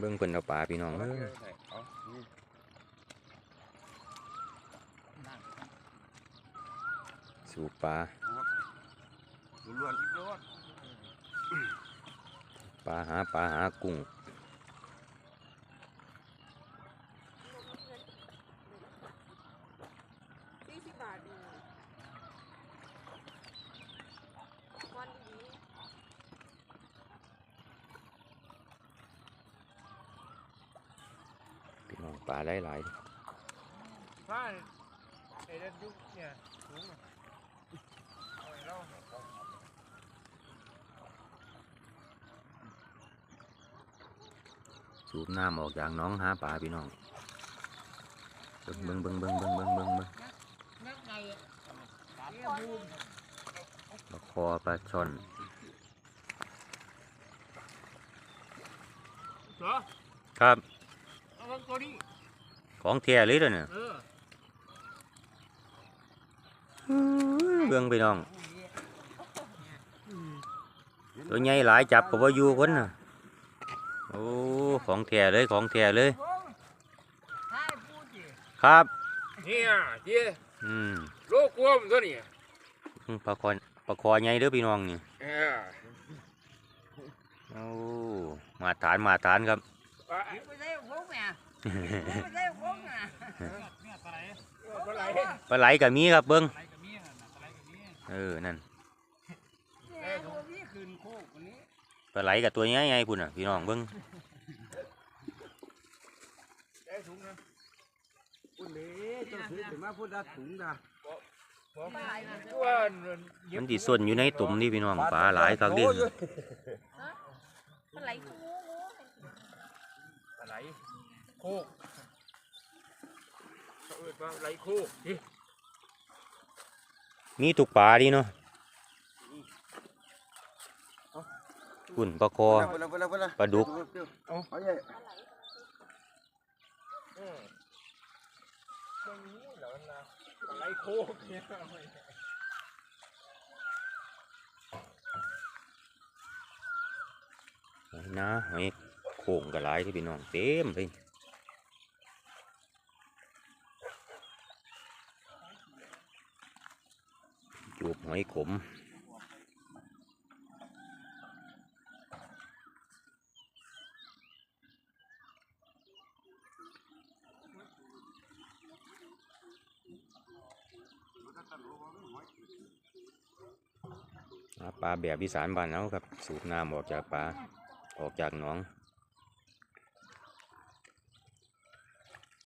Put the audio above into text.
เบิ่งเพิ่นเอาปลาพี่น้องเอ้ยเอานี่สูบปลาล้วนๆล้วนปลาหาปลาหากุ้ง สี่สิบบาทเองวันดี พี่ น้องปลาหลายผ้าไอ้เด็ดยุกเนี่ยสูงเอาไว้เราๆสูบน้ำออกจากหน้องหาปลาพี่น้องเบิ่งเบิ่งเบิ่งเบิ่งเบิ่งเบิ่งเบิ่งเบิ่งนักไงปลาคอปลาช่อนเหรอครับ เอาไว้ตัวนี้ของแท้เลยเด้อเนี่ยเออเบิ่งพี่น้อง ตัวใหญ่หลายจับก็บ่อยู่คนน่ะโอ้ของแท้เลยของแท้เลย ครับเนี่ยเจ้อืมโลกวมตัวนี้ปลาคอปลาคอใหญ่เด้อพี่น้องนี่เออโอ้มาฐานมาฐานครับ ไป ปลาไหลกับมีครับเบิ้งเออนั่นปลาไหลกับตัวนี้ไงคุณอะพี่น้องเบิ้งมันดีส่วนอยู่ในตุ่มนี่พี่น้องปลาหลายครับดิปลาไหลกู ไหลโคกเขาเอิ้นว่าไหลโคกดิมีทุกปลาดีเนาะพุ่นปลาคอไปแล้วไปแล้วไปแล้วปลาดุก เอาเอาใหญ่อืมตรงนี้เหรอนะปลาไหลโคกเนี่ยหอยนะหอย โข่งก็หลายที่พี่น้องเต็มเลยจูบหอยขมปลาแบบอีสานบ้านเราครับ สูบน้ำออกจากปลาออกจากหนอง